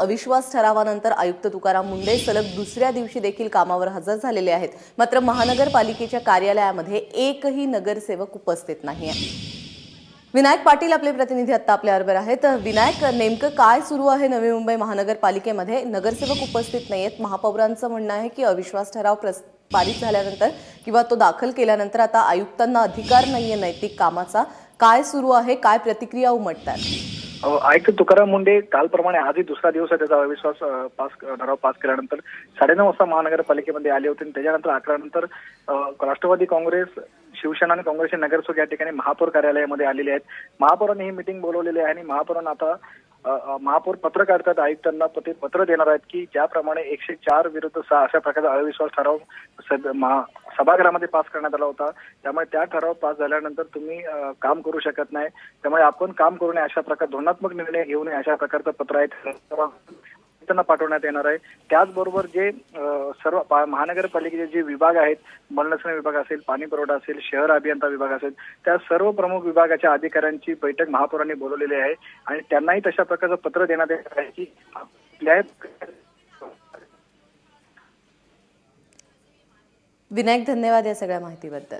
अविश्वास ठरावानंतर आयुक्त तुकाराम मुंडे सलग दुसऱ्या दिवशी देखील कामावर हजर झालेले आहेत. मात्र महानगरपालिकेच्या कार्यालयामध्ये एकही नगरसेवक उपस्थित नाहीये विनायक पाटील आपले प्रतिनिधी आता आपल्याबरोबर आहेत. विनायक नेमकं काय सुरू आहे नवी मुंबई महानगरपालिकेमध्ये? नगरसेवक उपस्थित नाही आहेत महापौरांचं म्हणणं आहे की अविश्वास ठराव प्रस पारित झाल्यानंतर किंवा तो दाखल केल्यानंतर आता आयुक्तांना अधिकार नाहीये नैतिक कामाचा. काय सुरू आहे? काय प्रतिक्रिया उमटतात? ऐक तुकाराम मुंडे कालप्रमाणे आजही दुसरा दिवस आहे त्याचा अविश्वास पास ठराव पास केल्यानंतर साडेनऊ वाजता महानगरपालिकेमध्ये आले होते आणि त्याच्यानंतर अकरा नंतर राष्ट्रवादी काँग्रेस शिवसेना आणि काँग्रेसचे नगरसेवक या ठिकाणी महापौर कार्यालयामध्ये आलेले आहेत. महापौरांनी ही मिटिंग बोलवलेली आहे आणि महापौरांना आता महापौर पत्र काढतात आयुक्तांना ते पत्र देणार आहेत की ज्याप्रमाणे एकशे चार विरुद्ध सहा अशा प्रकारचा अविश्वास ठराव महा- सभागृहामध्ये पास करण्यात आला होता. त्यामुळे त्या ठराव पास झाल्यानंतर तुम्ही काम करू शकत नाही. त्यामुळे आपण काम करू नये अशा प्रकार धोरणात्मक निर्णय घेऊ नये अशा प्रकारचं पत्र आहे. त्यांना पाठवण्यात येणार आहे. त्याचबरोबर जे सर्व महानगरपालिकेचे जे विभाग आहेत मलनसना विभाग असेल पाणी पुरवठा असेल शहर अभियंता विभाग असेल त्या सर्व प्रमुख विभागाच्या अधिकाऱ्यांची बैठक महापौरांनी बोलवलेली आहे आणि त्यांनाही तशा प्रकारचं पत्र देण्यात येणार आहे की विनायक धन्यवाद या सगळ्या माहितीबद्दल.